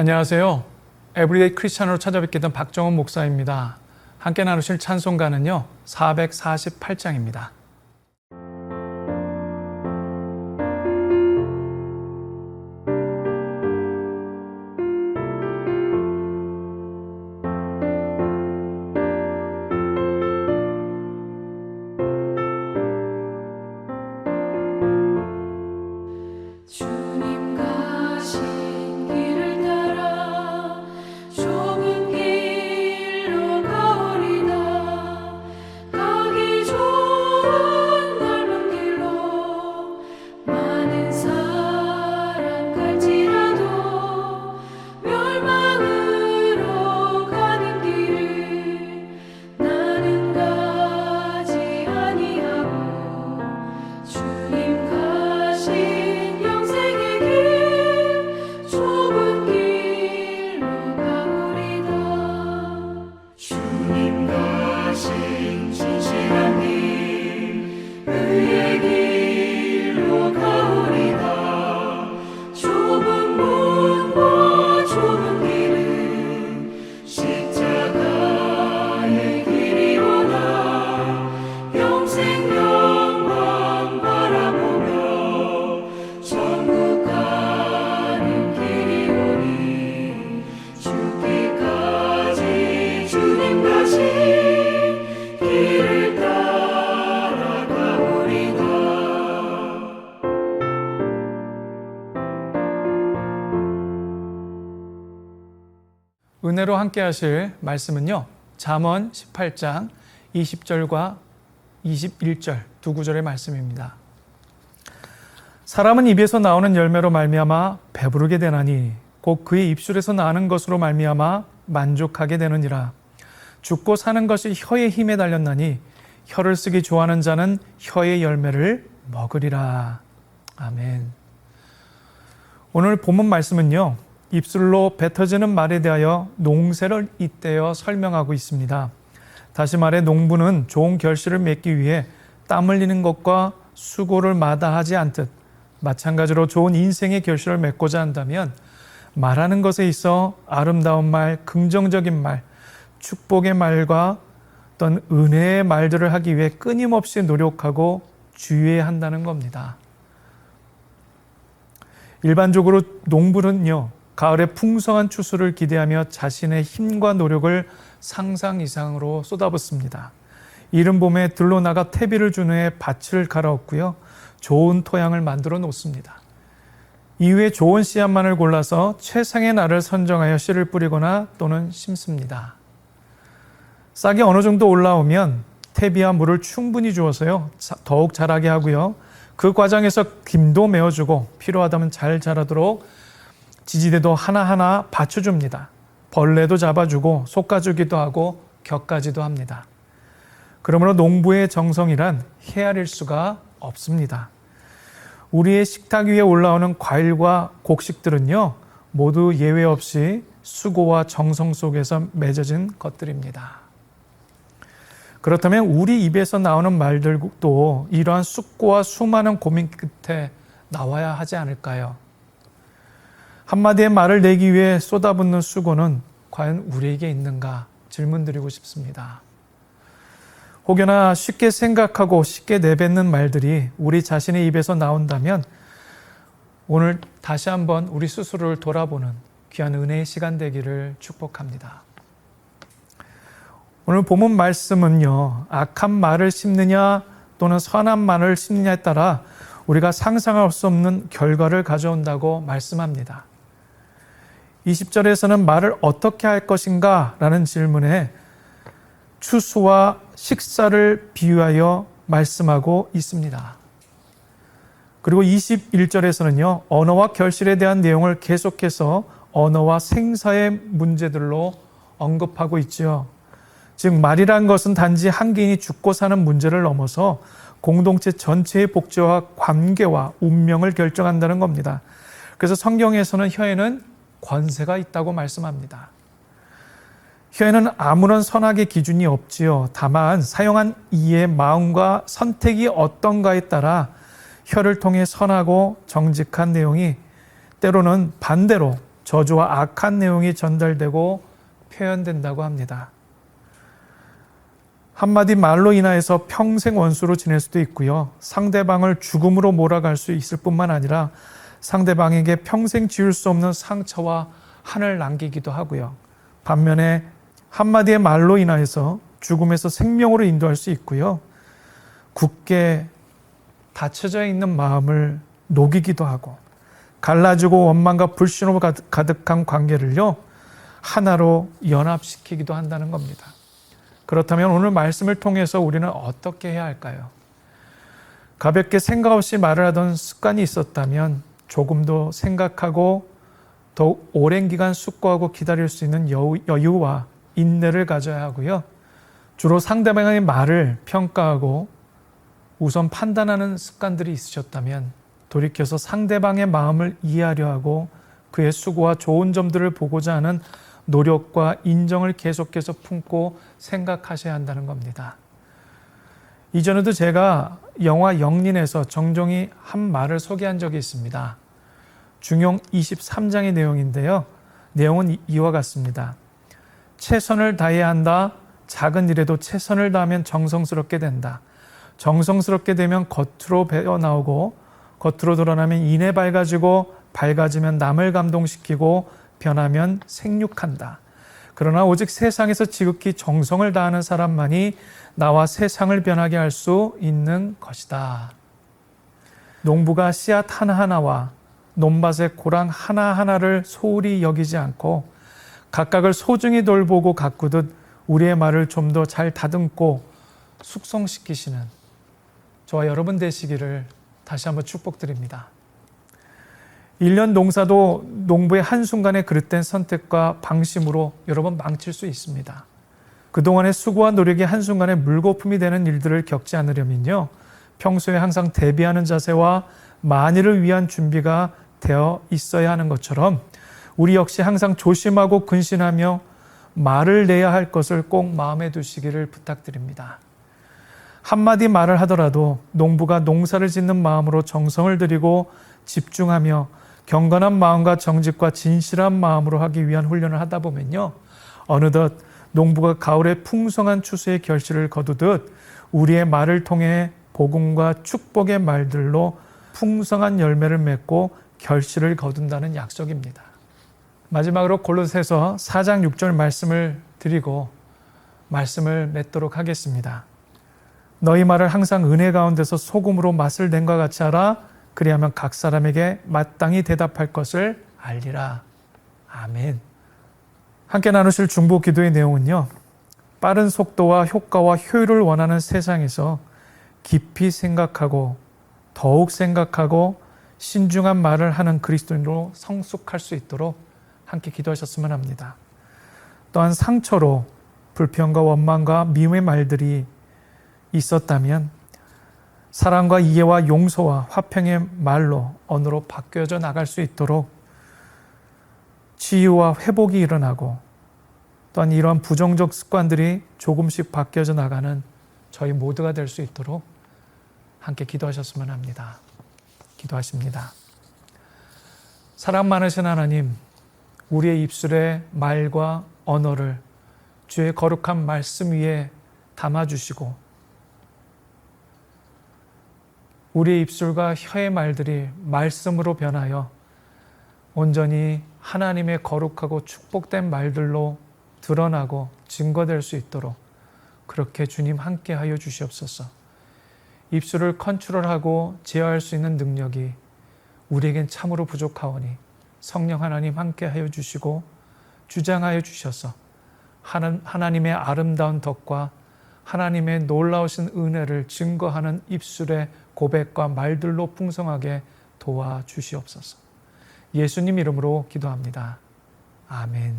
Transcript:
안녕하세요. 에브리데이 크리스찬으로 찾아뵙게 된 박정원 목사입니다. 함께 나누실 찬송가는요. 448장입니다. 가 은혜로 함께 하실 말씀은요. 잠언 18장 20절과 21절 두 구절의 말씀입니다. 사람은 입에서 나오는 열매로 말미암아 배부르게 되나니 곧 그의 입술에서 나는 것으로 말미암아 만족하게 되느니라. 죽고 사는 것이 혀의 힘에 달렸나니 혀를 쓰기 좋아하는 자는 혀의 열매를 먹으리라. 아멘. 오늘 본문 말씀은요. 입술로 뱉어지는 말에 대하여 농세를 잇대어 설명하고 있습니다. 다시 말해 농부는 좋은 결실을 맺기 위해 땀 흘리는 것과 수고를 마다하지 않듯 마찬가지로 좋은 인생의 결실을 맺고자 한다면 말하는 것에 있어 아름다운 말, 긍정적인 말, 축복의 말과 어떤 은혜의 말들을 하기 위해 끊임없이 노력하고 주의해야 한다는 겁니다. 일반적으로 농부는요, 가을에 풍성한 추수를 기대하며 자신의 힘과 노력을 상상 이상으로 쏟아붓습니다. 이른 봄에 들로 나가 퇴비를 준 후에 밭을 갈아엎고요, 좋은 토양을 만들어 놓습니다. 이후에 좋은 씨앗만을 골라서 최상의 날을 선정하여 씨를 뿌리거나 또는 심습니다. 싹이 어느 정도 올라오면 퇴비와 물을 충분히 주어서요, 자- 더욱 자라게 하고요, 그 과정에서 김도 메어주고 필요하다면 잘 자라도록 지지대도 하나하나 받쳐줍니다. 벌레도 잡아주고 솎아주기도 하고 격가지도 합니다. 그러므로 농부의 정성이란 헤아릴 수가 없습니다. 우리의 식탁 위에 올라오는 과일과 곡식들은요, 모두 예외 없이 수고와 정성 속에서 맺어진 것들입니다. 그렇다면 우리 입에서 나오는 말들도 이러한 숙고와 수많은 고민 끝에 나와야 하지 않을까요? 한마디의 말을 내기 위해 쏟아붓는 수고는 과연 우리에게 있는가 질문드리고 싶습니다. 혹여나 쉽게 생각하고 쉽게 내뱉는 말들이 우리 자신의 입에서 나온다면 오늘 다시 한번 우리 스스로를 돌아보는 귀한 은혜의 시간 되기를 축복합니다. 오늘 본문 말씀은요, 악한 말을 심느냐 또는 선한 말을 심느냐에 따라 우리가 상상할 수 없는 결과를 가져온다고 말씀합니다. 20절에서는 말을 어떻게 할 것인가 라는 질문에 추수와 식사를 비유하여 말씀하고 있습니다. 그리고 21절에서는요, 언어와 결실에 대한 내용을 계속해서 언어와 생사의 문제들로 언급하고 있지요. 즉, 말이란 것은 단지 한 개인이 죽고 사는 문제를 넘어서 공동체 전체의 복제와 관계와 운명을 결정한다는 겁니다. 그래서 성경에서는 혀에는 권세가 있다고 말씀합니다. 혀에는 아무런 선악의 기준이 없지요. 다만 사용한 이의 마음과 선택이 어떤가에 따라 혀를 통해 선하고 정직한 내용이 때로는 반대로 저주와 악한 내용이 전달되고 표현된다고 합니다. 한마디 말로 인하여서 평생 원수로 지낼 수도 있고요. 상대방을 죽음으로 몰아갈 수 있을 뿐만 아니라 상대방에게 평생 지울 수 없는 상처와 한을 남기기도 하고요. 반면에 한마디의 말로 인하여서 죽음에서 생명으로 인도할 수 있고요. 굳게 닫혀져 있는 마음을 녹이기도 하고 갈라지고 원망과 불신으로 가득- 가득한 관계를요 하나로 연합시키기도 한다는 겁니다. 그렇다면 오늘 말씀을 통해서 우리는 어떻게 해야 할까요? 가볍게 생각 없이 말을 하던 습관이 있었다면 조금 더 생각하고 더욱 오랜 기간 숙고하고 기다릴 수 있는 여유, 여유와 인내를 가져야 하고요. 주로 상대방의 말을 평가하고 우선 판단하는 습관들이 있으셨다면 돌이켜서 상대방의 마음을 이해하려 하고 그의 수고와 좋은 점들을 보고자 하는 노력과 인정을 계속해서 품고 생각하셔야 한다는 겁니다. 이전에도 제가 영화 영린에서 정종이 한 말을 소개한 적이 있습니다. 중용 23장의 내용인데요. 내용은 이- 이와 같습니다. 최선을 다해야 한다. 작은 일에도 최선을 다하면 정성스럽게 된다. 정성스럽게 되면 겉으로 배어 나오고 겉으로 드러나면 이내 밝아지고 밝아지면 남을 감동시키고 변하면 생육한다. 그러나 오직 세상에서 지극히 정성을 다하는 사람만이 나와 세상을 변하게 할 수 있는 것이다. 농부가 씨앗 하나하나와 논밭의 고랑 하나하나를 소홀히 여기지 않고 각각을 소중히 돌보고 가꾸듯 우리의 말을 좀 더 잘 다듬고 숙성시키시는 저와 여러분 되시기를 다시 한번 축복드립니다. 1년 농사도 농부의 한순간의 그릇된 선택과 방심으로 여러 번 망칠 수 있습니다. 그동안의 수고와 노력이 한순간에 물거품이 되는 일들을 겪지 않으려면요. 평소에 항상 대비하는 자세와 만일을 위한 준비가 되어 있어야 하는 것처럼 우리 역시 항상 조심하고 근신하며 말을 내야 할 것을 꼭 마음에 두시기를 부탁드립니다. 한마디 말을 하더라도 농부가 농사를 짓는 마음으로 정성을 들이고 집중하며 경건한 마음과 정직과 진실한 마음으로 하기 위한 훈련을 하다 보면요. 어느덧 농부가 가을에 풍성한 추수의 결실을 거두듯 우리의 말을 통해 복음과 축복의 말들로 풍성한 열매를 맺고 결실을 거둔다는 약속입니다. 마지막으로 골로새서 4장 6절 말씀을 드리고 말씀을 맺도록 하겠습니다. 너희 말을 항상 은혜 가운데서 소금으로 맛을 낸 것 같이 하라. 그리하면 각 사람에게 마땅히 대답할 것을 알리라. 아멘. 함께 나누실 중보 기도의 내용은요. 빠른 속도와 효과와 효율을 원하는 세상에서 깊이 생각하고 더욱 생각하고 신중한 말을 하는 그리스도인으로 성숙할 수 있도록 함께 기도하셨으면 합니다. 또한 상처로 불평과 원망과 미움의 말들이 있었다면 사랑과 이해와 용서와 화평의 말로 언어로 바뀌어져 나갈 수 있도록 치유와 회복이 일어나고 또한 이런 부정적 습관들이 조금씩 바뀌어져 나가는 저희 모두가 될 수 있도록 함께 기도하셨으면 합니다. 기도하십니다. 사랑 많으신 하나님, 우리의 입술의 말과 언어를 주의 거룩한 말씀 위에 담아주시고 우리의 입술과 혀의 말들이 말씀으로 변하여 온전히 하나님의 거룩하고 축복된 말들로 드러나고 증거될 수 있도록 그렇게 주님 함께 하여 주시옵소서. 입술을 컨트롤하고 제어할 수 있는 능력이 우리에겐 참으로 부족하오니 성령 하나님 함께 하여 주시고 주장하여 주셔서 하나- 하나님의 아름다운 덕과 하나님의 놀라우신 은혜를 증거하는 입술의 고백과 말들로 풍성하게 도와 주시옵소서. 예수님 이름으로 기도합니다. 아멘.